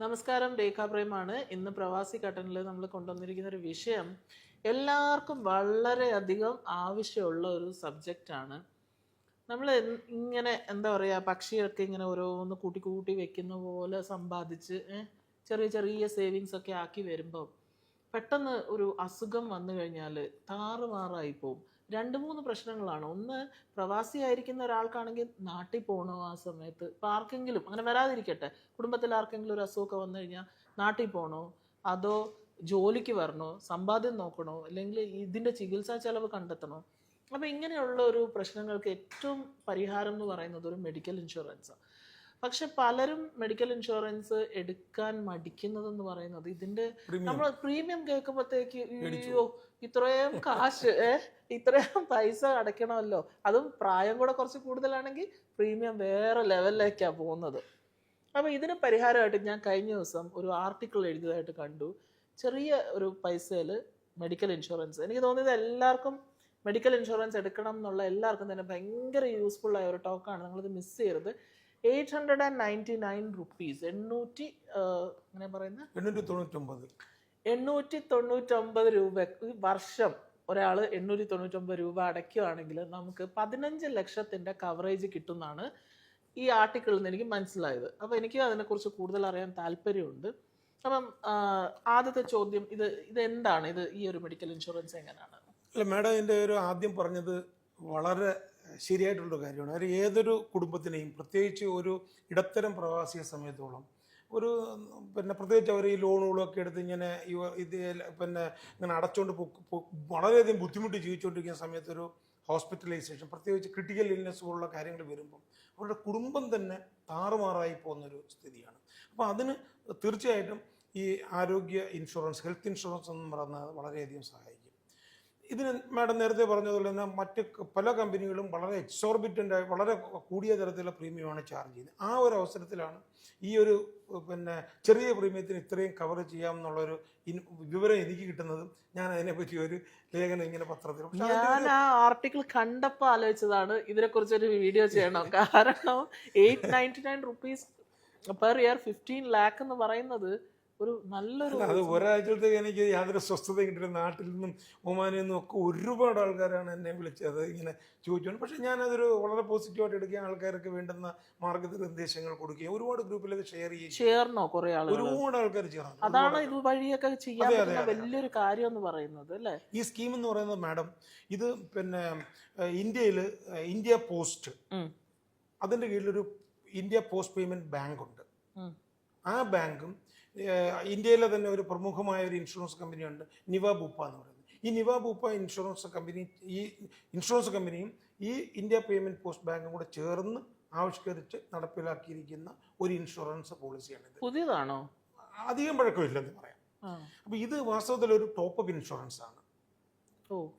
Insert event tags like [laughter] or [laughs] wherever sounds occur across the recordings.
നമസ്കാരം രേഖാപ്രേമാണ് ഇന്ന് പ്രവാസി കട്ടനിൽ നമ്മൾ കൊണ്ടുവന്നിരിക്കുന്ന ഒരു വിഷയം എല്ലാവർക്കും വളരെയധികം ആവശ്യമുള്ള ഒരു സബ്ജക്റ്റാണ്. നമ്മൾ ഇങ്ങനെ എന്താ പറയുക പക്ഷിയൊക്കെ ഇങ്ങനെ ഓരോന്ന് കൂട്ടി കൂട്ടി വെക്കുന്ന പോലെ സമ്പാദിച്ച് ചെറിയ ചെറിയ സേവിങ്സ് ഒക്കെ ആക്കി വരുമ്പോൾ പെട്ടെന്ന് ഒരു അസുഖം വന്നു കഴിഞ്ഞാൽ താറുമാറായി പോവും. രണ്ട് മൂന്ന് പ്രശ്നങ്ങളാണ്. ഒന്ന് പ്രവാസി ആയിരിക്കുന്ന ഒരാൾക്കാണെങ്കിൽ നാട്ടിൽ പോകണോ ആ സമയത്ത്? ഇപ്പം ആർക്കെങ്കിലും അങ്ങനെ വരാതിരിക്കട്ടെ. കുടുംബത്തിൽ ആർക്കെങ്കിലും ഒരു അസുഖമൊക്കെ വന്നു കഴിഞ്ഞാൽ നാട്ടിൽ പോകണോ അതോ ജോലിക്ക് വരണോ? സമ്പാദ്യം നോക്കണോ? അല്ലെങ്കിൽ ഇതിന്റെ ചികിത്സാ ചെലവ് കണ്ടെത്തണോ? അപ്പോൾ ഇങ്ങനെയുള്ള ഒരു പ്രശ്നങ്ങൾക്ക് ഏറ്റവും പരിഹാരം എന്ന് പറയുന്നത് ഒരു മെഡിക്കൽ ഇൻഷുറൻസാണ് പക്ഷെ പലരും മെഡിക്കൽ ഇൻഷുറൻസ് എടുക്കാൻ മടിക്കുന്നതെന്ന് പറയുന്നത് ഇതിന്റെ നമ്മൾ പ്രീമിയം കേൾക്കുമ്പോഴത്തേക്ക് അയ്യോ ഇത്രയും കാശ് ഇത്രയും പൈസ അടയ്ക്കണമല്ലോ. അതും പ്രായം കൂടെ കുറച്ച് കൂടുതലാണെങ്കിൽ പ്രീമിയം വേറെ ലെവലിലേക്കാണ് പോകുന്നത്. അപ്പോൾ ഇതിന് പരിഹാരമായിട്ട് ഞാൻ കഴിഞ്ഞ ദിവസം ഒരു ആർട്ടിക്കിൾ എഴുതിയതായിട്ട് കണ്ടു. ചെറിയ ഒരു പൈസയിൽ മെഡിക്കൽ ഇൻഷുറൻസ് എനിക്ക് തോന്നിയത് എല്ലാവർക്കും മെഡിക്കൽ ഇൻഷുറൻസ് എടുക്കണം എന്നുള്ള എല്ലാവർക്കും തന്നെ ഭയങ്കര യൂസ്ഫുൾ ആയ ഒരു ടോക്കാണ് നിങ്ങളിത് മിസ് ചെയ്യരുത്. Eight hundred and ninety nine rupees. എണ്ണൂറ്റി എങ്ങനെ പറയുന്നത് എണ്ണൂറ്റി തൊണ്ണൂറ്റൊമ്പത് എണ്ണൂറ്റി തൊണ്ണൂറ്റൊമ്പത് രൂപ വർഷം ഒരാൾ എണ്ണൂറ്റി തൊണ്ണൂറ്റൊമ്പത് രൂപ അടയ്ക്കുകയാണെങ്കിൽ നമുക്ക് പതിനഞ്ച് ലക്ഷത്തിന്റെ കവറേജ് കിട്ടുമെന്നാണ് ഈ ആർട്ടിക്കിളിൽ നിന്ന് എനിക്ക് മനസ്സിലായത്. അപ്പോൾ എനിക്ക് അതിനെക്കുറിച്ച് കൂടുതൽ അറിയാൻ താല്പര്യമുണ്ട്. അപ്പം ആദ്യത്തെ ചോദ്യം ഇത് ഇത് എന്താണ് ഇത് ഈ ഒരു മെഡിക്കൽ ഇൻഷുറൻസ് എങ്ങനെയാണ് അല്ല മാഡം എന്റെ ഒരു ആദ്യം പറഞ്ഞത് വളരെ ശരിയായിട്ടുള്ളൊരു കാര്യമാണ്. കാര്യം ഏതൊരു കുടുംബത്തിനെയും പ്രത്യേകിച്ച് ഒരു ഇടത്തരം പ്രവാസിയെ സമയത്തോളം ഒരു പിന്നെ പ്രത്യേകിച്ച് അവർ ഈ ലോണുകളൊക്കെ എടുത്ത് ഇങ്ങനെ ഇത് പിന്നെ ഇങ്ങനെ അടച്ചുകൊണ്ട് വളരെയധികം ബുദ്ധിമുട്ട് ജീവിച്ചുകൊണ്ടിരിക്കുന്ന സമയത്ത് ഒരു ഹോസ്പിറ്റലൈസേഷൻ പ്രത്യേകിച്ച് ക്രിട്ടിക്കൽ ഇൽനെസ് പോലുള്ള കാര്യങ്ങൾ വരുമ്പം അവരുടെ കുടുംബം തന്നെ താറുമാറായി പോകുന്നൊരു സ്ഥിതിയാണ്. അപ്പോൾ അതിന് തീർച്ചയായിട്ടും ഈ ആരോഗ്യ ഇൻഷുറൻസ് ഹെൽത്ത് ഇൻഷുറൻസ് എന്ന് പറയുന്നത് വളരെയധികം സഹായിക്കും. ഇതിന് മാഡം നേരത്തെ പറഞ്ഞതുപോലെ തന്നെ മറ്റ് പല കമ്പനികളും വളരെ എക്സോർബിറ്റന്റ് വളരെ കൂടിയ തരത്തിലുള്ള പ്രീമിയമാണ് ചാർജ് ചെയ്യുന്നത്. ആ ഒരു അവസരത്തിലാണ് ഈ ഒരു പിന്നെ ചെറിയ പ്രീമിയത്തിന് ഇത്രയും കവർ ചെയ്യാമെന്നുള്ളൊരു എന്നുള്ളൊരു വിവരം എനിക്ക് കിട്ടുന്നത് ഞാൻ അതിനെപ്പറ്റി ഒരു ലേഖനം ഇങ്ങനെ പത്രത്തിൽ. ഞാൻ ആ ആർട്ടിക്കിൾ കണ്ടപ്പോൾ ആലോചിച്ചതാണ് ഇതിനെക്കുറിച്ച് ഒരു വീഡിയോ ചെയ്യണം. [laughs] കാരണം eight ninety nine rupees per year fifteen lakh എന്ന് പറയുന്നത് ഒരു നല്ലൊരു അത് ഒരാഴ്ചത്തേക്ക് എനിക്ക് യാതൊരു സ്വസ്ഥത കിട്ടില്ല നാട്ടിൽ നിന്നും ഒമാനിൽ നിന്നും ഒക്കെ ഒരുപാട് ആൾക്കാരാണ് എന്നെ വിളിച്ചത്. ഇങ്ങനെ ചോദിച്ചുകൊണ്ട് പക്ഷേ ഞാനതൊരു വളരെ പോസിറ്റീവായിട്ട് എടുക്കുകയും ആൾക്കാർക്ക് വേണ്ടുന്ന മാർഗനിർദ്ദേശങ്ങൾ കൊടുക്കുകയും ഒരുപാട് ഗ്രൂപ്പിൽ അത് ഷെയർ ചെയ്യും ചേർന്നോ കുറെ ആളുകൾ? ഒരുപാട് ആൾക്കാർ ചേർന്നു. അതാണ് ഇത് വഴിയൊക്കെ ചെയ്യാൻ. വലിയൊരു കാര്യം എന്ന് പറയുന്നത് അല്ലേ? ഈ സ്കീം എന്ന് പറയുന്നത് മാഡം ഇത് പിന്നെ ഇന്ത്യയിൽ ഇന്ത്യ പോസ്റ്റ് അതിന്റെ അതിന്റെ കീഴിലൊരു ഇന്ത്യ പോസ്റ്റ് പേയ്മെന്റ് ബാങ്ക് ഉണ്ട് ആ ബാങ്കും ഇന്ത്യയിലെ തന്നെ ഒരു പ്രമുഖമായ ഒരു ഇൻഷുറൻസ് കമ്പനിയുണ്ട് നിവ ബൂപ്പ എന്ന് പറയുന്നത്. ഈ നിവ ബൂപ്പ ഇൻഷുറൻസ് കമ്പനി ഈ ഇൻഷുറൻസ് കമ്പനിയും ഈ ഇന്ത്യ പേയ്മെന്റ് പോസ്റ്റ് ബാങ്കും കൂടെ ചേർന്ന് ആവിഷ്കരിച്ച് നടപ്പിലാക്കിയിരിക്കുന്ന ഒരു ഇൻഷുറൻസ് പോളിസിയാണിത് പുതിയതാണോ? അധികം പഴക്കമില്ലെന്ന് പറയാം. അപ്പോൾ ഇത് വാസ്തവത്തിൽ ഒരു ടോപ്പ് അപ്പ് ഇൻഷുറൻസ് ആണ്.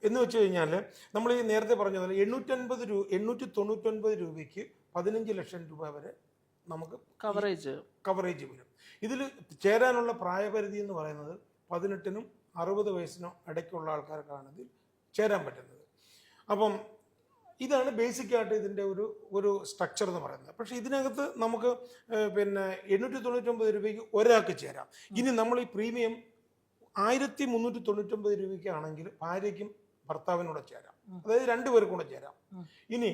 എന്ന് വെച്ച് കഴിഞ്ഞാൽ നമ്മൾ ഈ നേരത്തെ പറഞ്ഞതുപോലെ എണ്ണൂറ്റൻപത് രൂപ എണ്ണൂറ്റി തൊണ്ണൂറ്റൊൻപത് രൂപയ്ക്ക് പതിനഞ്ച് ലക്ഷം രൂപ വരെ നമുക്ക് കവറേജ്. കവറേജ് വരും. ഇതിൽ ചേരാനുള്ള പ്രായപരിധി എന്ന് പറയുന്നത് പതിനെട്ടിനും അറുപത് വയസ്സിനും ഇടയ്ക്കുള്ള ആൾക്കാർക്കാണ് ഇതിൽ ചേരാൻ പറ്റുന്നത്. അപ്പം ഇതാണ് ബേസിക് ആയിട്ട് ഇതിന്റെ ഒരു ഒരു സ്ട്രക്ചർ എന്ന് പറയുന്നത്. പക്ഷേ ഇതിനകത്ത് നമുക്ക് പിന്നെ എണ്ണൂറ്റി തൊണ്ണൂറ്റൊമ്പത് രൂപയ്ക്ക് ഒരാൾക്ക് ചേരാം. ഇനി നമ്മൾ ഈ പ്രീമിയം ആയിരത്തി മുന്നൂറ്റി തൊണ്ണൂറ്റൊമ്പത് രൂപയ്ക്കാണെങ്കിൽ ഭാര്യയ്ക്കും ഭർത്താവിനൂടെ ചേരാം. അതായത് രണ്ടുപേർക്കൂടെ പേർക്കും കൂടെ ചേരാം. ഇനി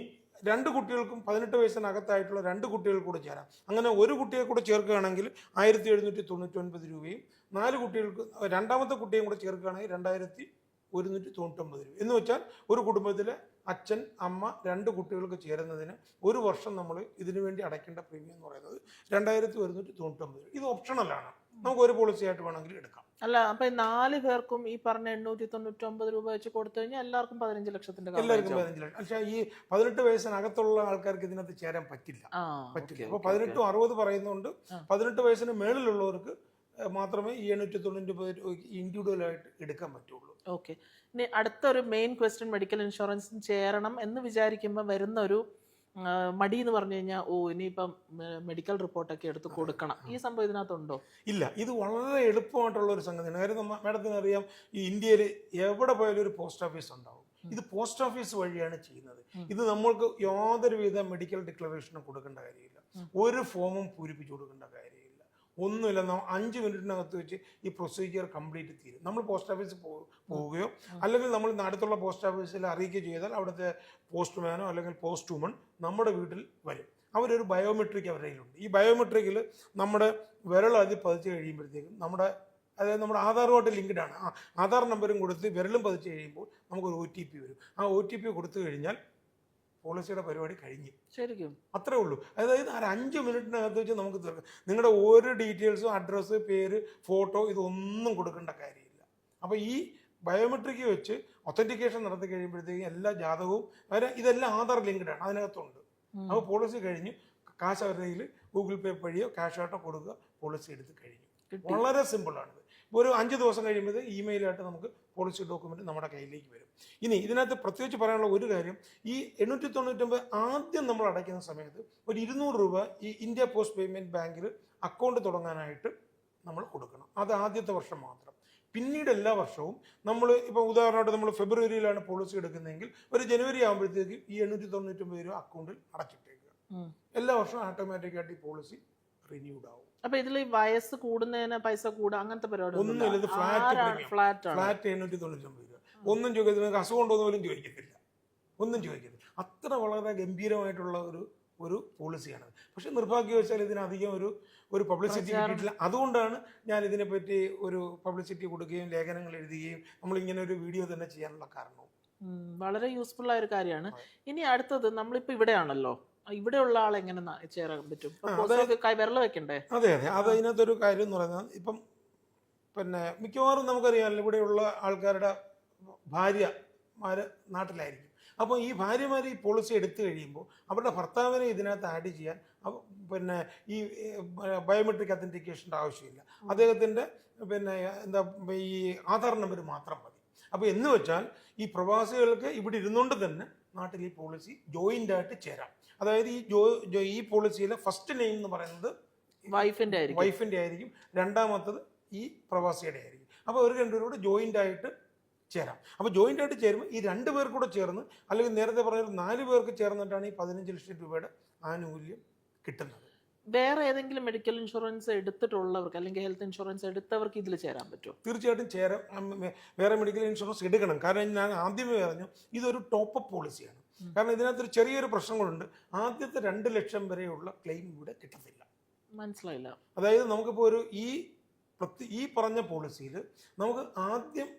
രണ്ട് കുട്ടികൾക്കും പതിനെട്ട് വയസ്സിനകത്തായിട്ടുള്ള രണ്ട് കുട്ടികൾ കൂടെ ചേരാം. അങ്ങനെ ഒരു കുട്ടിയെ കൂടെ ചേർക്കുകയാണെങ്കിൽ ആയിരത്തി എഴുന്നൂറ്റി തൊണ്ണൂറ്റി ഒൻപത് രൂപയും നാല് കുട്ടികൾക്ക് രണ്ടാമത്തെ കുട്ടിയും കൂടെ ചേർക്കുകയാണെങ്കിൽ രണ്ടായിരത്തി ഒരുന്നൂറ്റി തൊണ്ണൂറ്റൊമ്പത് രൂപ എന്ന് വെച്ചാൽ ഒരു കുടുംബത്തിലെ അച്ഛൻ അമ്മ രണ്ട് കുട്ടികൾക്ക് ചേരുന്നതിന് ഒരു വർഷം നമ്മൾ ഇതിനു വേണ്ടി അടയ്ക്കേണ്ട പ്രീമിയം എന്ന് പറയുന്നത് രണ്ടായിരത്തി ഒരുന്നൂറ്റി തൊണ്ണൂറ്റൊമ്പത് രൂപ. ഇത് ഓപ്ഷണലാണ് നമുക്ക് ഒരു പോളിസി ആയിട്ട് വേണമെങ്കിൽ എടുക്കാം. അല്ല അപ്പൊ നാല് പേർക്കും ഈ പറഞ്ഞ എണ്ണൂറ്റി തൊണ്ണൂറ്റി ഒമ്പത് രൂപ വെച്ച് കൊടുത്തു കഴിഞ്ഞാൽ എല്ലാവർക്കും പതിനഞ്ച് ലക്ഷത്തിന്റെ എല്ലാവർക്കും. പതിനഞ്ച് ലക്ഷം. പക്ഷേ ഈ പതിനെട്ട് വയസ്സിനകത്തുള്ള ആൾക്കാർക്ക് ഇതിനകത്ത് ചേരാൻ പറ്റില്ല. പറ്റില്ല. അപ്പൊ പതിനെട്ടും അറുപത് പറയുന്നുണ്ട്. പതിനെട്ട് വയസ്സിന് മേളിലുള്ളവർക്ക് മാത്രമേ ഈ എണ്ണൂറ്റി തൊണ്ണൂറ്റി രൂപയ്ക്ക് ഇൻഡിവിജ്വൽ ആയിട്ട് എടുക്കാൻ പറ്റുള്ളൂ. ഓക്കെ. ഇനി അടുത്തൊരു മെയിൻ ക്വസ്റ്റ്യൻ മെഡിക്കൽ ഇൻഷുറൻസ് ചേരണം എന്ന് വിചാരിക്കുമ്പോൾ വരുന്ന ഒരു മടി എന്ന് പറഞ്ഞു കഴിഞ്ഞാൽ ഓ ഇനിയിപ്പം മെഡിക്കൽ റിപ്പോർട്ടൊക്കെ എടുത്ത് കൊടുക്കണം. ഈ സംഭവം ഇതിനകത്തുണ്ടോ? ഇല്ല ഇത് വളരെ എളുപ്പമായിട്ടുള്ള ഒരു സംഗതിയാണ്. കാര്യം നമ്മ മാഡത്തിന് അറിയാം ഈ ഇന്ത്യയിൽ എവിടെ പോയാലും ഒരു പോസ്റ്റ് ഓഫീസ് ഉണ്ടാവും. ഇത് പോസ്റ്റ് ഓഫീസ് വഴിയാണ് ചെയ്യുന്നത്. ഇത് നമ്മൾക്ക് യാതൊരുവിധ മെഡിക്കൽ ഡിക്ലറേഷനും കൊടുക്കേണ്ട കാര്യമില്ല. ഒരു ഫോമും പൂരിപ്പിച്ചു കൊടുക്കേണ്ട കാര്യമില്ല. ഒന്നുമില്ല. അഞ്ച് മിനിറ്റിനകത്ത് വെച്ച് ഈ പ്രൊസീജിയർ കംപ്ലീറ്റ് തീരും. നമ്മൾ പോസ്റ്റ് ഓഫീസിൽ പോവുകയോ അല്ലെങ്കിൽ നമ്മൾ അടുത്തുള്ള പോസ്റ്റ് ഓഫീസിൽ അറിയിക്കുകയോ ചെയ്താൽ അവിടുത്തെ പോസ്റ്റ്മാനോ അല്ലെങ്കിൽ പോസ്റ്റ് വുമൺ നമ്മുടെ വീട്ടിൽ വരും. അവരൊരു ബയോമെട്രിക് അവരുടെ കയ്യിലുണ്ട്. ഈ ബയോമെട്രിക്കിൽ നമ്മുടെ വിരൽ അതിൽ പതിച്ച് കഴിയുമ്പോഴത്തേക്കും നമ്മുടെ അതായത് നമ്മുടെ ആധാറുമായിട്ട് ലിങ്ക്ഡ് ആണ്. ആ ആധാർ നമ്പറും കൊടുത്ത് വിരലും പതിച്ച് കഴിയുമ്പോൾ നമുക്കൊരു ഒ ടി പി വരും. ആ ഒ ടി പി കൊടുത്തു കഴിഞ്ഞാൽ പോളിസിയുടെ പരിപാടി കഴിഞ്ഞു. ശരിക്കും. അത്രേ ഉള്ളൂ. അതായത് ആ അഞ്ച് മിനിറ്റിനകത്ത് വെച്ച് നമുക്ക് തീർക്കാം നിങ്ങളുടെ ഒരു ഡീറ്റെയിൽസും അഡ്രസ്സ് പേര് ഫോട്ടോ ഇതൊന്നും കൊടുക്കേണ്ട കാര്യമില്ല. അപ്പോൾ ഈ ബയോമെട്രിക് വെച്ച് ഒത്തന്റിക്കേഷൻ നടത്തി കഴിയുമ്പോഴത്തേക്കും എല്ലാ ജാതകവും അവരെ ഇതെല്ലാം ആധാർ ലിങ്ക്ഡ് ആണ് അതിനകത്തുണ്ട് അപ്പോൾ പോളിസി കഴിഞ്ഞു കാശ് അവരുടെ ഗൂഗിൾ പേ വഴിയോ ക്യാഷ് ആയിട്ടോ കൊടുക്കുക പോളിസി എടുത്ത് കഴിഞ്ഞു. വളരെ സിമ്പിളാണിത്. ഒരു അഞ്ച് ദിവസം കഴിയുമ്പോൾ ഇമെയിലായിട്ട് നമുക്ക് പോളിസി ഡോക്യുമെന്റ് നമ്മുടെ കയ്യിലേക്ക് വരും. ഇനി ഇതിനകത്ത് പ്രത്യേകിച്ച് പറയാനുള്ള ഒരു കാര്യം ഈ എണ്ണൂറ്റി തൊണ്ണൂറ്റൊമ്പത് ആദ്യം നമ്മൾ അടയ്ക്കുന്ന സമയത്ത് ഒരു ഇരുന്നൂറ് രൂപ ഈ ഇന്ത്യ പോസ്റ്റ് പേയ്മെന്റ് ബാങ്കിൽ അക്കൗണ്ട് തുടങ്ങാനായിട്ട് നമ്മൾ കൊടുക്കണം. അത് ആദ്യത്തെ വർഷം മാത്രം. പിന്നീട് എല്ലാ വർഷവും നമ്മൾ ഇപ്പോൾ ഉദാഹരണമായിട്ട് നമ്മൾ ഫെബ്രുവരിയിലാണ് പോളിസി എടുക്കുന്നതെങ്കിൽ ഒരു ജനുവരി ആകുമ്പോഴത്തേക്കും ഈ എണ്ണൂറ്റി തൊണ്ണൂറ്റൊമ്പത് രൂപ അക്കൗണ്ടിൽ അടച്ചിട്ടേക്കുക. എല്ലാ വർഷവും ഓട്ടോമാറ്റിക്കായിട്ട് ഈ പോളിസി റിന്യൂഡ് ആവും. അപ്പൊ ഇതിൽ ഈ വയസ്സ് കൂടുന്നതിന് പൈസ കൂടുക അങ്ങനത്തെ പരിപാടി ഒന്നുമില്ല, ഇത് ഫ്ലാറ്റ് ഫ്ലാറ്റ് ഫ്ലാറ്റ് എണ്ണൂറ്റി തൊണ്ണൂറ്റൊമ്പത് രൂപ. ഒന്നും ചോദിക്കുന്നത് അസുഖം ഉണ്ടോ എന്ന് പോലും ചോദിക്കത്തില്ല. ഒന്നും ചോദിക്കത്തില്ല. അത്ര വളരെ ഗംഭീരമായിട്ടുള്ള ഒരു ഒരു പോളിസിയാണ്. പക്ഷെ നിർഭാഗ്യവശാൽ ഇതിനധികം ഒരു ഒരു പബ്ലിസിറ്റി കിട്ടിയിട്ടില്ല. അതുകൊണ്ടാണ് ഞാൻ ഇതിനെപ്പറ്റി ഒരു പബ്ലിസിറ്റി കൊടുക്കുകയും ലേഖനങ്ങൾ എഴുതുകയും നമ്മൾ ഇങ്ങനെ ഒരു വീഡിയോ തന്നെ ചെയ്യാനുള്ള കാരണവും വളരെ യൂസ്ഫുൾ ആയ ഒരു കാര്യമാണ്. ഇനി അടുത്തത് നമ്മളിപ്പോൾ ഇവിടെയാണല്ലോ. ഇവിടെയുള്ള ആൾ എങ്ങനെ ചേരാൻ പറ്റും? വിരൽ വെക്കണ്ടേ? അതെ അതെ. അത് അതിനകത്തൊരു കാര്യം എന്ന് പറയുന്നത് ഇപ്പം പിന്നെ മിക്കവാറും നമുക്കറിയാമല്ലോ ഇവിടെയുള്ള ആൾക്കാരുടെ ഭാര്യമാർ നാട്ടിലായിരിക്കും. അപ്പോൾ ഈ ഭാര്യമാർ ഈ പോളിസി എടുത്തു കഴിയുമ്പോൾ അവരുടെ ഭർത്താവിനെ ഇതിനകത്ത് ആഡ് ചെയ്യാൻ പിന്നെ ഈ ബയോമെട്രിക് അത്തന്റിക്കേഷന്റെ ആവശ്യമില്ല. അദ്ദേഹത്തിന്റെ പിന്നെ എന്താ ഈ ആധാർ നമ്പർ മാത്രം മതി. അപ്പോൾ എന്ന് വെച്ചാൽ ഈ പ്രവാസികൾക്ക് ഇവിടെ ഇരുന്നുകൊണ്ട് തന്നെ നാട്ടിൽ ഈ പോളിസി ജോയിന്റായിട്ട് ചേരാം. അതായത് ഈ ജോ ഈ പോളിസിയിലെ ഫസ്റ്റ് നെയിം എന്ന് പറയുന്നത് വൈഫിന്റെ ആയിരിക്കും. വൈഫിന്റെ ആയിരിക്കും. രണ്ടാമത്തത് ഈ പ്രവാസിയുടെ ആയിരിക്കും. അപ്പോൾ ഒരു രണ്ടുപേരോട് ജോയിന്റ് ആയിട്ട് ചേരാം. അപ്പോൾ ജോയിന്റ് ആയിട്ട് ചേരുമ്പോൾ ഈ രണ്ട് പേർ കൂടെ ചേർന്ന് അല്ലെങ്കിൽ നേരത്തെ പറഞ്ഞ നാല് പേർക്ക് ചേർന്നിട്ടാണ് ഈ പതിനഞ്ച് ലക്ഷം രൂപയുടെ ആനുകൂല്യം കിട്ടുന്നത്. വേറെ ഏതെങ്കിലും മെഡിക്കൽ ഇൻഷുറൻസ് എടുത്തിട്ടുള്ളവർക്ക് അല്ലെങ്കിൽ ഹെൽത്ത് ഇൻഷുറൻസ് എടുത്തവർക്ക് ഇതിൽ ചേരാൻ പറ്റുമോ? തീർച്ചയായിട്ടും ചേരാം. വേറെ മെഡിക്കൽ ഇൻഷുറൻസ് എടുക്കണം. കാരണം ഞാൻ ആദ്യമേ പറഞ്ഞു ഇതൊരു ടോപ്പ് അപ്പ് പോളിസിയാണ്. കാരണം ഇതിനകത്തൊരു ചെറിയൊരു പ്രശ്നങ്ങളുണ്ട്. ആദ്യത്തെ രണ്ട് ലക്ഷം വരെയുള്ള ക്ലെയിം ഇവിടെ കിട്ടത്തില്ല. മനസ്സിലായില്ല. അതായത് നമുക്കിപ്പോൾ ഒരു ഈ ഈ പറഞ്ഞ പോളിസിയിൽ നമുക്ക് ആദ്യം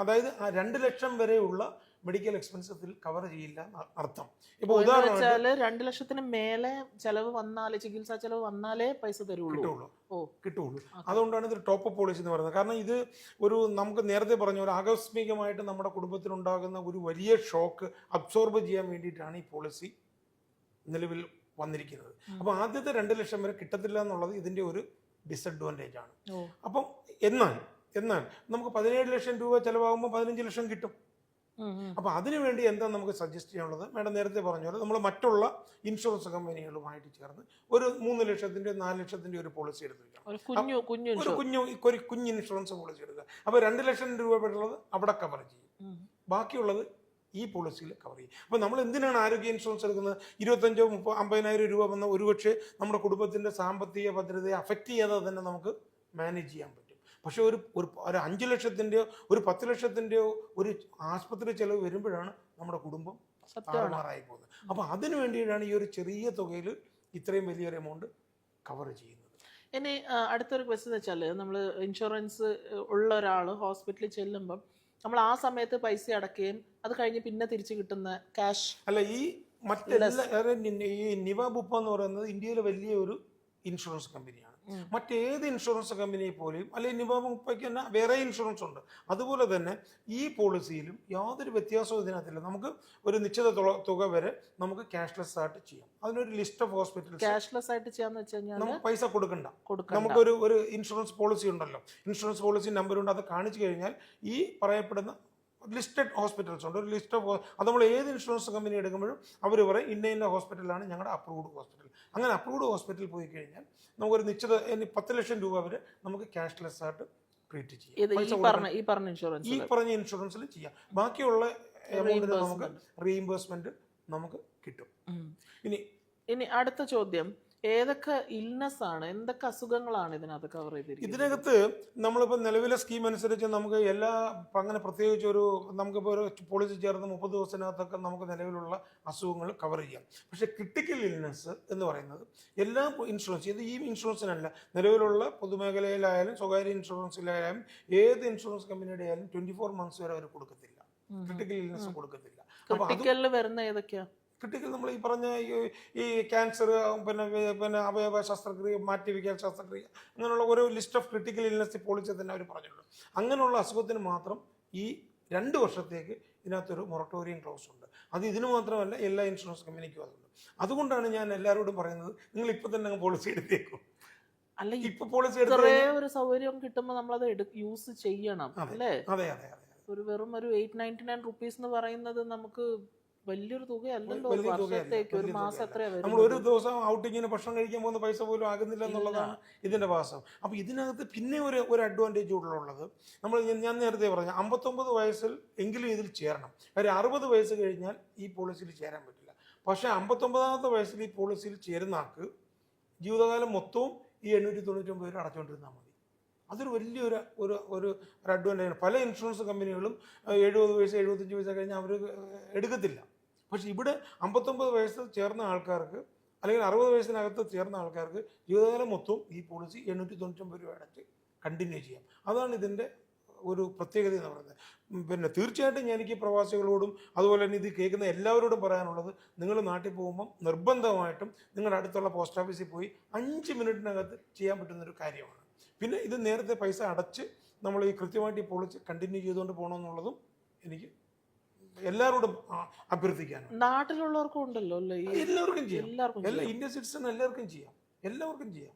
അതായത് ആ രണ്ട് ലക്ഷം വരെയുള്ള മെഡിക്കൽ എക്സ്പെൻസസിൽ കവർ ചെയ്യില്ല അർത്ഥം. ഇപ്പൊ ഉദാഹരണം രണ്ട് ലക്ഷത്തിന് മേലെ ചെലവ് വന്നാലേ ചികിത്സാ ചെലവ് വന്നാലേ പൈസ തരുള്ളൂ. കിട്ടുള്ളൂ. അതുകൊണ്ടാണ് ഇത് ടോപ്പ് പോളിസി എന്ന് പറയുന്നത്. കാരണം ഇത് ഒരു നമുക്ക് നേരത്തെ പറഞ്ഞ ഒരു ആകസ്മികമായിട്ട് നമ്മുടെ കുടുംബത്തിനുണ്ടാകുന്ന ഒരു വലിയ ഷോക്ക് അബ്സോർബ് ചെയ്യാൻ വേണ്ടിയിട്ടാണ് ഈ പോളിസി നിലവിൽ വന്നിരിക്കുന്നത്. അപ്പൊ അപ്പോൾ ആദ്യത്തെ രണ്ട് ലക്ഷം വരെ കിട്ടത്തില്ല എന്നുള്ളത് ഇതിന്റെ ഒരു ഡിസഡ്വാന്റേജ് ആണ്. അപ്പം എന്നാൽ എന്നാൽ നമുക്ക് പതിനേഴ് ലക്ഷം രൂപ ചിലവാകുമ്പോൾ പതിനഞ്ച് ലക്ഷം കിട്ടും. അപ്പോൾ അതിനുവേണ്ടി എന്താ നമുക്ക് സജസ്റ്റ് ചെയ്യാനുള്ളത്? മാഡം നേരത്തെ പറഞ്ഞ പോലെ നമ്മൾ മറ്റുള്ള ഇൻഷുറൻസ് കമ്പനികളുമായിട്ട് ചേർന്ന് ഒരു മൂന്ന് ലക്ഷത്തിന്റെ നാല് ലക്ഷത്തിന്റെ ഒരു പോളിസി എടുത്ത് വെക്കണം ഒരു കുഞ്ഞു ഒരു കുഞ്ഞു ഇൻഷുറൻസ് പോളിസി എടുക്കുക. അപ്പോൾ രണ്ട് ലക്ഷം രൂപ ഉള്ളത് അവിടെ കവർ ചെയ്യും. ബാക്കിയുള്ളത് ഈ പോളിസിയിൽ കവർ ചെയ്യും. അപ്പോൾ നമ്മൾ എന്തിനാണ് ആരോഗ്യ ഇൻഷുറൻസ് എടുക്കുന്നത്? ഇരുപത്തഞ്ചോ മുപ്പോ അമ്പതിനായിരം രൂപ വന്ന ഒരുപക്ഷെ നമ്മുടെ കുടുംബത്തിന്റെ സാമ്പത്തിക ഭദ്രതയെ അഫക്റ്റ് ചെയ്യാതെ തന്നെ നമുക്ക് മാനേജ് ചെയ്യാൻ പറ്റും. പക്ഷെ ഒരു ഒരു ഒരു അഞ്ച് ലക്ഷത്തിന്റെയോ ഒരു പത്ത് ലക്ഷത്തിന്റെയോ ഒരു ആസ്പത്രി ചിലവ് വരുമ്പോഴാണ് നമ്മുടെ കുടുംബം താറുമാറായി പോകുന്നത്. അപ്പോൾ അതിനു വേണ്ടിയിട്ടാണ് ഈ ഒരു ചെറിയ തുകയിൽ ഇത്രയും വലിയൊരു എമൗണ്ട് കവർ ചെയ്യുന്നത്. ഇനി അടുത്തൊരു ക്വസ്റ്റ്യൻ എന്ന് വെച്ചാൽ നമ്മൾ ഇൻഷുറൻസ് ഉള്ള ഒരാൾ ഹോസ്പിറ്റലിൽ ചെല്ലുമ്പം നമ്മൾ ആ സമയത്ത് പൈസ അടക്കുകയും അത് കഴിഞ്ഞ് പിന്നെ തിരിച്ച് കിട്ടുന്ന ക്യാഷ് അല്ല ഈ മറ്റെല്ലാ ഈ നിവ ബുപ്പ എന്ന് പറയുന്നത് ഇന്ത്യയിലെ വലിയ ഒരു ഇൻഷുറൻസ് കമ്പനിയാണ്. മറ്റേത് ഇൻഷുറൻസ് കമ്പനിയെ പോലെയും അല്ലെങ്കിൽ നിപ മുപ്പയ്ക്ക് തന്നെ വേറെ ഇൻഷുറൻസ് ഉണ്ട്. അതുപോലെ തന്നെ ഈ പോളിസിയിലും യാതൊരു വ്യത്യാസവും ഇതിനകത്തില്ല. നമുക്ക് ഒരു നിശ്ചിത തുക- വരെ നമുക്ക് ക്യാഷ്ലെസ് ആയിട്ട് ചെയ്യാം. അതിനൊരു ലിസ്റ്റ് ഓഫ് ഹോസ്പിറ്റൽ ക്യാഷ്ലെസ് ആയിട്ട് ചെയ്യാന്ന് വെച്ച് കഴിഞ്ഞാൽ നമുക്ക് പൈസ കൊടുക്കണ്ട. കൊടുക്കണം നമുക്കൊരു ഒരു ഇൻഷുറൻസ് പോളിസി ഉണ്ടല്ലോ. ഇൻഷുറൻസ് പോളിസി നമ്പർ ഉണ്ട്. അത് കാണിച്ചു കഴിഞ്ഞാൽ ഈ പറയപ്പെടുന്ന ലിസ്റ്റഡ് ഹോസ്പിറ്റൽസ് ഉണ്ട്. ഒരു ലിസ്റ്റ് ഓഫ് അത് നമ്മൾ ഏത് ഇൻഷുറൻസ് കമ്പനി എടുക്കുമ്പോഴും അവർ പറയും ഇന്ന ഇന്ന ഹോസ്പിറ്റലാണ് ഞങ്ങളുടെ അപ്രൂവ്ഡ് ഹോസ്പിറ്റൽ അങ്ങനെ അപ്രൂവ്ഡ് ഹോസ്പിറ്റലിൽ പോയി കഴിഞ്ഞാൽ നമുക്കൊരു നിശ്ചിത പത്ത് ലക്ഷം രൂപ വരെ നമുക്ക് ക്യാഷ്ലെസ് ആയിട്ട് ട്രീറ്റ് ചെയ്യാം. ഈ പറഞ്ഞ ഈ പറഞ്ഞ ഈ പറഞ്ഞ ഇൻഷുറൻസിൽ ചെയ്യാം. ബാക്കിയുള്ള എമൗണ്ടിന് നമുക്ക് റീഇംബേഴ്സ്മെന്റ് നമുക്ക് കിട്ടും. ഇനി ഇനി അടുത്ത ചോദ്യം. ഏതൊക്കെ ഇൽനെസ് ആണ് എന്തൊക്കെ അസുഖങ്ങളാണ് ഇതിനകത്ത് കവർ ചെയ്തിരിക്കുന്നത്? ഇതിനകത്ത് നമ്മളിപ്പോൾ നിലവിലെ സ്കീം അനുസരിച്ച് നമുക്ക് എല്ലാ അങ്ങനെ പ്രത്യേകിച്ച് ഒരു നമുക്കിപ്പോൾ ഒരു പോളിസി ചേർന്ന് മുപ്പത് ദിവസത്തിനകത്തൊക്കെ നമുക്ക് നിലവിലുള്ള അസുഖങ്ങൾ കവർ ചെയ്യാം. പക്ഷേ ക്രിട്ടിക്കൽ ഇൽനെസ് എന്ന് പറയുന്നത് എല്ലാ ഇൻഷുറൻസ് ഇത് ഈ ഇൻഷുറൻസിനല്ല നിലവിലുള്ള പൊതുമേഖലയിലായാലും സ്വകാര്യ ഇൻഷുറൻസിലായാലും ഏത് ഇൻഷുറൻസ് കമ്പനിയുടെ ആയാലും ട്വന്റി ഫോർ മന്ത്സ് വരെ അവർ കൊടുക്കത്തില്ല. ക്രിട്ടിക്കൽ ഇൽനെസ് കൊടുക്കത്തില്ല വരുന്ന ഏതൊക്കെയാ? ക്രിട്ടിക്കൽ നമ്മൾ ഈ പറഞ്ഞ ഈ- ക്യാൻസർ പിന്നെ പിന്നെ അവയവ ശസ്ത്രക്രിയ മാറ്റിവെക്കൽ ശസ്ത്രക്രിയ അങ്ങനെയുള്ള ഓരോ list of critical illness policy തന്നെ അവർ പറഞ്ഞിട്ടുണ്ട്. അങ്ങനെയുള്ള അസുഖത്തിന് മാത്രം ഈ രണ്ട് വർഷത്തേക്ക് ഇതിനകത്തൊരു മൊറട്ടോറിയം ക്ലോസ് ഉണ്ട്. അത് ഇതിന് മാത്രമല്ല എല്ലാ ഇൻഷുറൻസ് കമ്പനിക്കും അതുണ്ട്. അതുകൊണ്ടാണ് ഞാൻ എല്ലാവരോടും പറയുന്നത് നിങ്ങൾ ഇപ്പം തന്നെ അങ്ങ് പോളിസി എടുത്തേക്കും. അല്ല ഇപ്പൊ പോളിസി ഒരു സൗകര്യം കിട്ടുമ്പോൾ നമ്മളത് യൂസ് ചെയ്യണം അല്ലേ? അതെ അതെ അതെ ഒരു വെറും ഒരു എയ്റ്റ് നയന്റി നയൻ റുപ്പീസ് എന്ന് പറയുന്നത് നമുക്ക് വലിയൊരു തുകയല്ലല്ലോ വർഷത്തേക്ക് ഒരു മാസം. എത്രയാ നമ്മൾ ഒരു ദിവസം ഔട്ടിങ്ങിന് ഭക്ഷണം കഴിക്കാൻ പോകുന്ന പൈസ പോലും ആകുന്നില്ല എന്നുള്ളതാണ് ഇതിന്റെ വാസം. അപ്പോൾ ഇതിനകത്ത് പിന്നെ ഒരു ഒരു അഡ്വാന്റേജ് ഉള്ളത് നമ്മൾ ഞാൻ- നേരത്തെ പറഞ്ഞു അമ്പത്തൊമ്പത് വയസ്സിൽ എങ്കിലും ഇതിൽ ചേരണം. ഒരു അറുപത് വയസ്സ് കഴിഞ്ഞാൽ ഈ പോളിസിയിൽ ചേരാൻ പറ്റില്ല. പക്ഷേ അമ്പത്തൊമ്പതാമത്തെ വയസ്സിൽ ഈ പോളിസിയിൽ ചേരുന്ന ആൾക്ക് ജീവിതകാലം മൊത്തവും ഈ എണ്ണൂറ്റി തൊണ്ണൂറ്റൊമ്പത് രൂപ അടച്ചുകൊണ്ടിരുന്നാൽ മതി. അതൊരു വലിയൊരു ഒരു ഒരു ഒരു അഡ്വാന്റേജ് പല ഇൻഷുറൻസ് കമ്പനികളും എഴുപത് വയസ്സ് എഴുപത്തഞ്ച് വയസ്സ് കഴിഞ്ഞാൽ അവർ എടുക്കത്തില്ല. പക്ഷെ ഇവിടെ അമ്പത്തൊമ്പത് വയസ്സ് ചേർന്ന ആൾക്കാർക്ക് അല്ലെങ്കിൽ അറുപത് വയസ്സിനകത്ത് ചേർന്ന ആൾക്കാർക്ക് ജീവിതകാലം മൊത്തവും ഈ പോളിസി എണ്ണൂറ്റി തൊണ്ണൂറ്റൊമ്പത് രൂപ അടച്ച് കണ്ടിന്യൂ ചെയ്യാം. അതാണ് ഇതിന്റെ ഒരു പ്രത്യേകത എന്ന് പറയുന്നത്. പിന്നെ തീർച്ചയായിട്ടും ഞാൻ എനിക്ക് പ്രവാസികളോടും അതുപോലെ തന്നെ ഇത് കേൾക്കുന്ന എല്ലാവരോടും പറയാനുള്ളത് നിങ്ങൾ നാട്ടിൽ പോകുമ്പം നിർബന്ധമായിട്ടും നിങ്ങളുടെ അടുത്തുള്ള പോസ്റ്റ് ഓഫീസിൽ പോയി അഞ്ച് മിനിറ്റിനകത്ത് ചെയ്യാൻ പറ്റുന്ന ഒരു കാര്യമാണ്. പിന്നെ ഇത് നേരത്തെ പൈസ അടച്ച് നമ്മൾ ഈ കൃത്യമായിട്ട് ഈ പോളിസി കണ്ടിന്യൂ ചെയ്തുകൊണ്ട് പോകണമെന്നുള്ളതും എനിക്ക് എല്ലാവരോടും അഭ്യർത്ഥിക്കാൻ നാട്ടിലുള്ളവർക്കും ഉണ്ടല്ലോ എല്ലാവർക്കും ചെയ്യാം. എല്ലാ ഇന്ത്യൻ സിറ്റിസൺ എല്ലാവർക്കും ചെയ്യാം. എല്ലാവർക്കും ചെയ്യാം.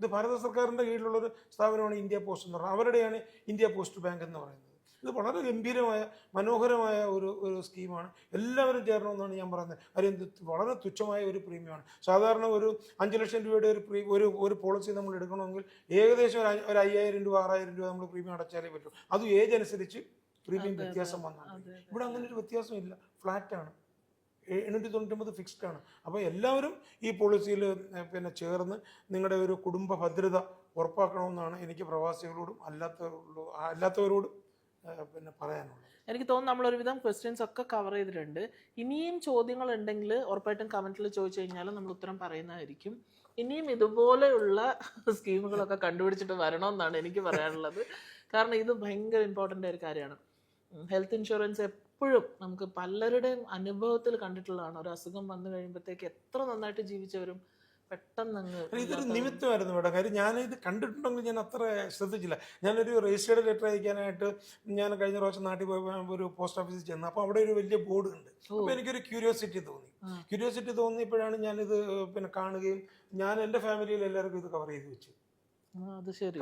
ഇത് ഭാരത സർക്കാരിന്റെ കീഴിലുള്ള ഒരു സ്ഥാപനമാണ് ഇന്ത്യ പോസ്റ്റ് എന്ന് പറയുന്നത് അവരുടെയാണ് ഇന്ത്യ പോസ്റ്റ് ബാങ്ക് എന്ന് പറയുന്നത്. ഇത് വളരെ ഗംഭീരമായ മനോഹരമായ ഒരു ഒരു സ്കീമാണ്. എല്ലാവരും ചേരണമെന്നാണ് ഞാൻ പറയുന്നത്. അതിന് വളരെ തുച്ഛമായ ഒരു പ്രീമിയമാണ്. സാധാരണ ഒരു അഞ്ച് ലക്ഷം രൂപയുടെ ഒരു പ്രീ ഒരു ഒരു പോളിസി നമ്മൾ എടുക്കണമെങ്കിൽ ഏകദേശം ഒരു അയ്യായിരം രൂപ ആറായിരം രൂപ നമ്മൾ പ്രീമിയം അടച്ചാലേ പറ്റൂ. അതും ഏജ് അനുസരിച്ച് പ്രീമിയം വ്യത്യാസം വന്നാൽ. ഇവിടെ അങ്ങനെ ഒരു വ്യത്യാസമില്ല. ഫ്ലാറ്റ് ആണ് എ- എണ്ണൂറ്റി തൊണ്ണൂറ്റൊമ്പത് ഫിക്സ്ഡ് ആണ് അപ്പോൾ എല്ലാവരും ഈ പോളിസിയിൽ പിന്നെ ചേർന്ന് നിങ്ങളുടെ ഒരു കുടുംബ ഭദ്രത ഉറപ്പാക്കണമെന്നാണ് എനിക്ക് പ്രവാസികളോടും അല്ലാത്തവരോടും അല്ലാത്തവരോടും പിന്നെ പറയാനുള്ളത്. എനിക്ക് തോന്നുന്നു നമ്മൾ ഒരുവിധം ക്വസ്റ്റ്യൻസ് ഒക്കെ കവർ ചെയ്തിട്ടുണ്ട്. ഇനിയും ചോദ്യങ്ങൾ ഉണ്ടെങ്കിൽ ഉറപ്പായിട്ടും കമന്റിൽ ചോദിച്ചു കഴിഞ്ഞാൽ നമ്മൾ ഉത്തരം പറയുന്നതായിരിക്കും. ഇനിയും ഇതുപോലെയുള്ള [laughs] സ്കീമുകളൊക്കെ കണ്ടുപിടിച്ചിട്ട് വരണമെന്നാണ് എനിക്ക് പറയാനുള്ളത്. കാരണം ഇത് ഭയങ്കര ഇമ്പോർട്ടന്റ് ഒരു കാര്യമാണ്. ഹെൽത്ത് ഇൻഷുറൻസ് എപ്പോഴും നമുക്ക് പലരുടെയും അനുഭവത്തിൽ കണ്ടിട്ടുള്ളതാണ്. ഒരു അസുഖം വന്നു കഴിയുമ്പോഴത്തേക്ക് എത്ര നന്നായിട്ട് ജീവിച്ചവരും പെട്ടെന്ന് ഇതൊരു നിമിത്തമായിരുന്നു മേഡം കാര്യം ഞാനിത് കണ്ടിട്ടുണ്ടെങ്കിൽ ഞാൻ അത്ര ശ്രദ്ധിച്ചില്ല. ഞാനൊരു രജിസ്റ്റേർഡ് ലെറ്റർ അയക്കാനായിട്ട് ഞാൻ കഴിഞ്ഞ പ്രാവശ്യം നാട്ടിൽ പോയപ്പോൾ ഒരു പോസ്റ്റ് ഓഫീസിൽ ചെന്നു അപ്പോൾ അവിടെ ഒരു വലിയ ബോർഡ് ഉണ്ട് അപ്പൊ അപ്പോൾ എനിക്കൊരു ക്യൂരിയോസിറ്റി തോന്നി. ക്യൂരിയോസിറ്റി തോന്നിയപ്പോഴാണ് ഞാനിത് പിന്നെ കാണുകയും ഞാൻ എന്റെ ഫാമിലിയിൽ എല്ലാവർക്കും ഇത് കവർ ചെയ്ത് വെച്ചു. അത് ശരി.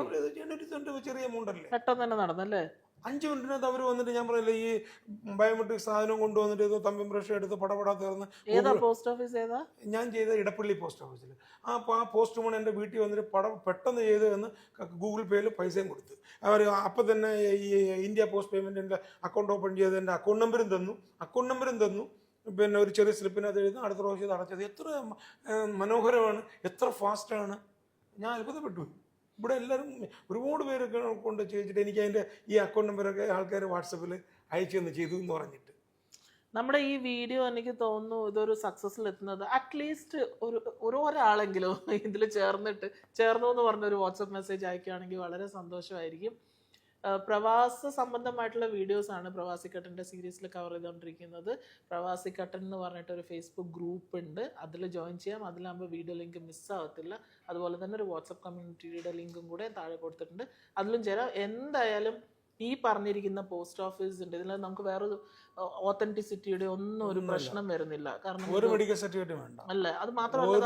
ചെറിയ എമൗണ്ട് അല്ലേ? പെട്ടെന്ന് തന്നെ നടന്നല്ലേ? അഞ്ച് മിനിറ്റിനകത്ത് അവർ വന്നിട്ട് ഞാൻ പറയില്ല ഈ ബയോമെട്രിക് സാധനം കൊണ്ടുവന്നിട്ട് ഇത് തമ്പി ബ്രഷ് എടുത്ത് പടപടാ തീർന്ന് ഏതാ പോസ്റ്റ് ഓഫീസ് ഏതാ? ഞാൻ ചെയ്ത ഇടപ്പള്ളി പോസ്റ്റ് ഓഫീസിൽ ആ അപ്പോൾ ആ പോസ്റ്റ് മോൺ എന്റെ വീട്ടിൽ വന്നിട്ട് പട പെട്ടെന്ന് ചെയ്ത് എന്ന് ഗൂഗിൾ പേയിൽ പൈസയും കൊടുത്തു. അവർ അപ്പം തന്നെ ഈ ഇന്ത്യ പോസ്റ്റ് പേയ്മെന്റിന്റെ അക്കൗണ്ട് ഓപ്പൺ ചെയ്ത് എന്റെ അക്കൗണ്ട് നമ്പറും തന്നു. അക്കൗണ്ട് നമ്പറും തന്നു. പിന്നെ ഒരു ചെറിയ സ്ലിപ്പിനകത്ത് എഴുതി അടുത്ത പ്രാവശ്യം ഇത് അടച്ചത്. എത്ര മനോഹരമാണ്. എത്ര ഫാസ്റ്റാണ് ഞാൻ അത്ഭുതപ്പെട്ടു. ഇവിടെ എല്ലാവരും ഒരുപാട് പേരൊക്കെ കൊണ്ട് ചോദിച്ചിട്ട് എനിക്ക് അതിന്റെ ഈ അക്കൗണ്ട് നമ്പറൊക്കെ ആൾക്കാർ വാട്സപ്പിൽ അയച്ചു തന്നെ ചെയ്തു എന്ന് പറഞ്ഞിട്ട്. നമ്മുടെ ഈ വീഡിയോ എനിക്ക് തോന്നുന്നു ഇതൊരു സക്സസ്സിൽ എത്തുന്നത് അറ്റ്ലീസ്റ്റ് ഒരു ഒരു ഒരാളെങ്കിലും ഇതിൽ ചേർന്നിട്ട് ചേർന്നു എന്ന് പറഞ്ഞ ഒരു വാട്സപ്പ് മെസ്സേജ് അയക്കുകയാണെങ്കിൽ വളരെ സന്തോഷമായിരിക്കും. പ്രവാസ സംബന്ധമായിട്ടുള്ള വീഡിയോസ് ആണ് പ്രവാസി പ്രവാസിക്കട്ടന്റെ സീരീസിൽ കവർ ചെയ്തുകൊണ്ടിരിക്കുന്നത് പ്രവാസി പ്രവാസിക്കട്ടൻ എന്ന് പറഞ്ഞിട്ട് ഒരു ഫേസ്ബുക്ക് ഗ്രൂപ്പ് ഉണ്ട്. അതിൽ ജോയിൻ ചെയ്യാം. അതിലാകുമ്പോൾ വീഡിയോ ലിങ്ക് മിസ്സാകത്തില്ല അതുപോലെ തന്നെ ഒരു വാട്സപ്പ് കമ്മ്യൂണിറ്റിയുടെ ലിങ്കും കൂടെ താഴെ കൊടുത്തിട്ടുണ്ട്. അതിലും ചേരാം എന്തായാലും ഈ പറഞ്ഞിരിക്കുന്ന പോസ്റ്റ് ഓഫീസ് ഉണ്ട് ഇതിൽ നമുക്ക് വേറൊരു ഓതന്റിസിറ്റിയുടെ ഒന്നും ഒരു പ്രശ്നം വരുന്നില്ല. കാരണം ഒരു മെഡിക്കൽ സർട്ടിഫിക്കറ്റ് വേണ്ട. അല്ല അത് മാത്രമല്ല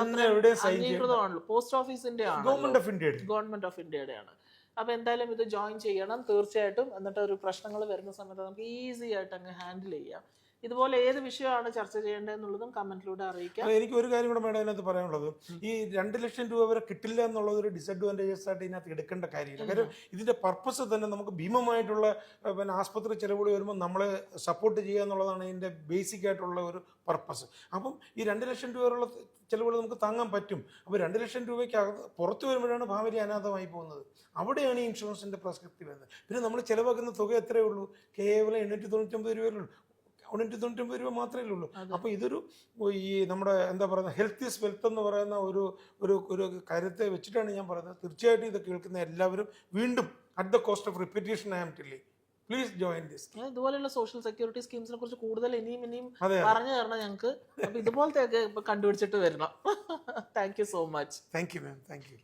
അംഗീകൃതമാണല്ലോ. പോസ്റ്റ് ഓഫീസിന്റെ ആണ് ഗവൺമെന്റ് ഓഫ് ഇന്ത്യയുടെ ഗവൺമെന്റ് ഓഫ് ഇന്ത്യയുടെ ആണ് അപ്പൊ എന്തായാലും ഇത് ജോയിൻ ചെയ്യണം. തീർച്ചയായിട്ടും എന്നിട്ട് ഒരു പ്രശ്നങ്ങൾ വരുന്ന സമയത്ത് നമുക്ക് ഈസി ആയിട്ട് അങ്ങ് ഹാൻഡിൽ ചെയ്യാം. ഇതുപോലെ ഏത് വിഷയമാണ് ചർച്ച ചെയ്യേണ്ടതെന്നുള്ളതും കമന്റിലൂടെ അറിയിക്കാം. എനിക്ക് ഒരു കാര്യം കൂടെ മേഡം അതിനകത്ത് പറയാനുള്ളത്. ഈ രണ്ട് ലക്ഷം രൂപ വരെ കിട്ടില്ല എന്നുള്ളത് ഒരു ഡിസഡ്വാന്റേജസ് ആയിട്ട് ഇതിനകത്ത് എടുക്കേണ്ട കാര്യമില്ല. കാര്യം ഇതിന്റെ പർപ്പസ് തന്നെ നമുക്ക് ഭീമമായിട്ടുള്ള പിന്നെ ആസ്പത്രി ചെലവുകൾ വരുമ്പോൾ നമ്മളെ സപ്പോർട്ട് ചെയ്യുക എന്നുള്ളതാണ് ഇതിന്റെ ബേസിക് ആയിട്ടുള്ള ഒരു പർപ്പസ് അപ്പം ഈ രണ്ട് ലക്ഷം രൂപ വരെയുള്ള ചിലവുകൾ നമുക്ക് താങ്ങാൻ പറ്റും. അപ്പോൾ രണ്ട് ലക്ഷം രൂപയ്ക്ക് പുറത്ത് വരുമ്പോഴാണ് ഭാവി അനാഥമായി പോകുന്നത്. അവിടെയാണ് ഈ ഇൻഷുറൻസിന്റെ പ്രസക്തി വരുന്നത്. പിന്നെ നമ്മൾ ചിലവാക്കുന്ന തുക എത്രയേ ഉള്ളൂ? കേവലം എണ്ണൂറ്റി തൊണ്ണൂറ്റൊമ്പത് രൂപയേ ഉള്ളൂ. എണ്ണൂറ്റി തൊണ്ണൂറ്റൊമ്പത് രൂപ മാത്രമേ ഉള്ളൂ. അപ്പൊ അപ്പോൾ ഇതൊരു ഈ നമ്മുടെ എന്താ പറയുക ഹെൽത്ത് ഈസ് വെൽത്ത് എന്ന് പറയുന്ന ഒരു ഒരു ഒരു കാര്യത്തെ വെച്ചിട്ടാണ് ഞാൻ പറയുന്നത്. തീർച്ചയായിട്ടും ഇത് കേൾക്കുന്ന എല്ലാവരും വീണ്ടും at the cost of repetition I am telling please join this ഇതുപോലെയുള്ള സോഷ്യൽ സെക്യൂരിറ്റി സ്കീംസിനെ കുറിച്ച് കൂടുതൽ ഇനിയും ഇനിയും പറഞ്ഞു തരണം ഞങ്ങൾക്ക് അപ്പൊ ഇതുപോലത്തെ ഒക്കെ കണ്ടുപിടിച്ചിട്ട് വരണം. Thank you so much thank you ma'am thank you